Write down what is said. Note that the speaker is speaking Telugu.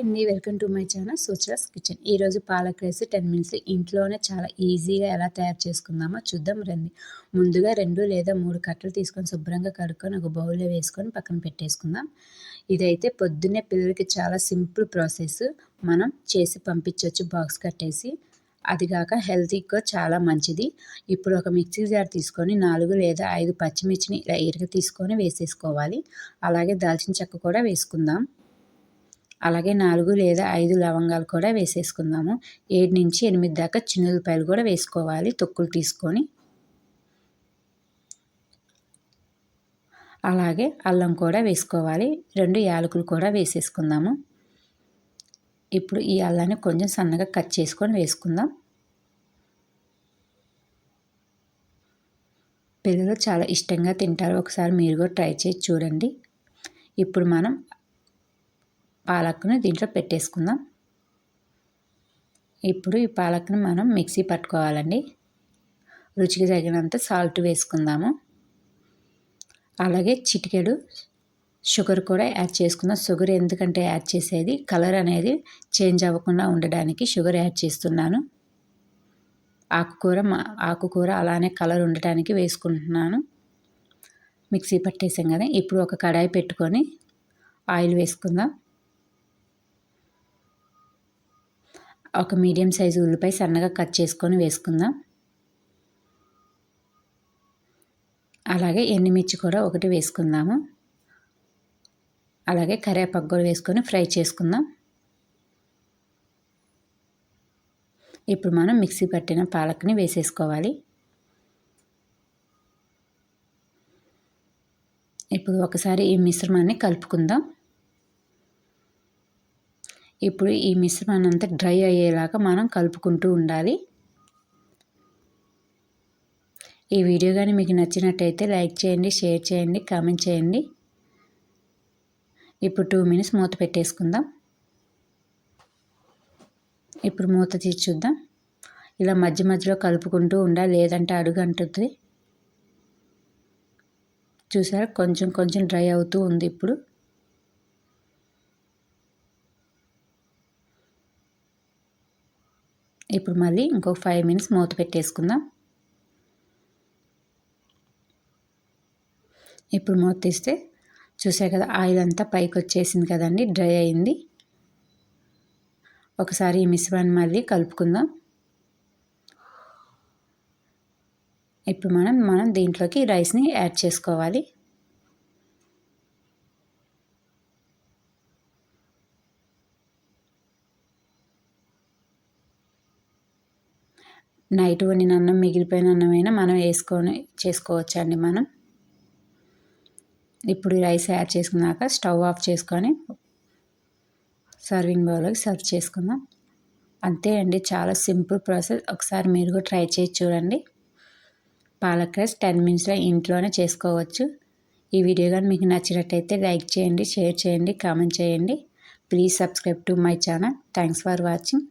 అండి welcome to my channel Sucharas kitchen. ఈరోజు పాలక్ రైస్ టెన్ మినిట్స్ ఇంట్లోనే చాలా ఈజీగా ఎలా తయారు చేసుకుందామో చూద్దాం రండి. ముందుగా రెండు లేదా మూడు కట్టలు తీసుకొని శుభ్రంగా కడుక్కొని ఒక బౌల్లో వేసుకొని పక్కన పెట్టేసుకుందాం. ఇదైతే పొద్దున్నే పిల్లలకి చాలా సింపుల్ ప్రాసెస్. మనం చేసి పంపించవచ్చు బాక్స్ కట్టేసి. అది కాక హెల్తీగా చాలా మంచిది. ఇప్పుడు ఒక మిక్సీ జార్ తీసుకొని నాలుగు లేదా ఐదు పచ్చిమిర్చిని ఇలా ఎరుగ తీసుకొని వేసేసుకోవాలి. అలాగే దాల్చిన చెక్క కూడా వేసుకుందాం. అలాగే నాలుగు లేదా ఐదు లవంగాలు కూడా వేసేసుకుందాము. ఏడు నుంచి ఎనిమిది దాకా చిన్నులపాయలు కూడా వేసుకోవాలి. తొక్కులు తీసుకొని. అలాగే అల్లం కూడా వేసుకోవాలి. రెండు యాలకులు కూడా వేసేసుకుందాము. ఇప్పుడు ఈ అల్లాన్ని కొంచెం సన్నగా కట్ చేసుకొని వేసుకుందాం. పిల్లలు చాలా ఇష్టంగా తింటారు. ఒకసారి మీరు కూడా ట్రై చేసి చూడండి. ఇప్పుడు మనం పాలక్ను దీంట్లో పెట్టేసుకుందాం. ఇప్పుడు ఈ పాలక్ని మనం మిక్సీ పట్టుకోవాలండి. రుచికి తగినంత సాల్ట్ వేసుకుందాము. అలాగే చిటికెడు షుగర్ కూడా యాడ్ చేసుకుందాం. షుగర్ ఎందుకంటే యాడ్ చేసేది? కలర్ అనేది చేంజ్ అవ్వకుండా ఉండడానికి షుగర్ యాడ్ చేస్తున్నాను. ఆకుకూర ఆకుకూర అలానే కలర్ ఉండటానికి వేసుకుంటున్నాను. మిక్సీ పట్టేసాం కదా ఇప్పుడు ఒక కడాయి పెట్టుకొని ఆయిల్ వేసుకుందాం. ఒక మీడియం సైజు ఉల్లిపాయ సన్నగా కట్ చేసుకొని వేసుకుందాం. అలాగే ఎండుమిర్చి కూడా ఒకటి వేసుకుందాము. అలాగే కరివేపాకు కూడా వేసుకొని ఫ్రై చేసుకుందాం. ఇప్పుడు మనం మిక్సీ పట్టిన పాలక్ని వేసేసుకోవాలి. ఇప్పుడు ఒకసారి ఈ మిశ్రమాన్ని కలుపుకుందాం. ఇప్పుడు ఈ మిశ్రమాన్ని అంతా డ్రై అయ్యేలాగా మనం కలుపుకుంటూ ఉండాలి. ఈ వీడియో కానీ మీకు నచ్చినట్టయితే లైక్ చేయండి షేర్ చేయండి కామెంట్ చేయండి. ఇప్పుడు టూ మినిట్స్ మూత పెట్టేసుకుందాం. ఇప్పుడు మూత తీసి చూద్దాం. ఇలా మధ్య మధ్యలో కలుపుకుంటూ ఉండాలి లేదంటే అడుగు అంటుంది చూసారా? కొంచెం కొంచెం డ్రై అవుతూ ఉంది ఇప్పుడు. ఇప్పుడు మళ్ళీ ఇంకొక ఫైవ్ మినిట్స్ మూత పెట్టేసుకుందాం. ఇప్పుడు మూత తీస్తే చూసే కదా ఆయిల్ అంతా పైకి వచ్చేసింది కదండి డ్రై అయింది. ఒకసారి ఈ మిశ్రమాన్ని మళ్ళీ కలుపుకుందాం. ఇప్పుడు మనం మనం దీంట్లోకి రైస్ని యాడ్ చేసుకోవాలి. నైట్ వండిన అన్నం మిగిలిపోయిన అన్నమైనా మనం వేసుకొని చేసుకోవచ్చండి మనం. ఇప్పుడు రైస్ యాడ్ చేసుకున్నాక స్టవ్ ఆఫ్ చేసుకొని సర్వింగ్ బౌల్లోకి సర్వ్ చేసుకుందాం. అంతే అండి చాలా సింపుల్ ప్రాసెస్. ఒకసారి మీరు కూడా ట్రై చేసి చూడండి. పాలక్ రైస్ టెన్ మినిట్స్లో ఇంట్లోనే చేసుకోవచ్చు. ఈ వీడియో కానీ మీకు నచ్చినట్టయితే లైక్ చేయండి షేర్ చేయండి కామెంట్ చేయండి. Please subscribe to my channel. Thanks for watching.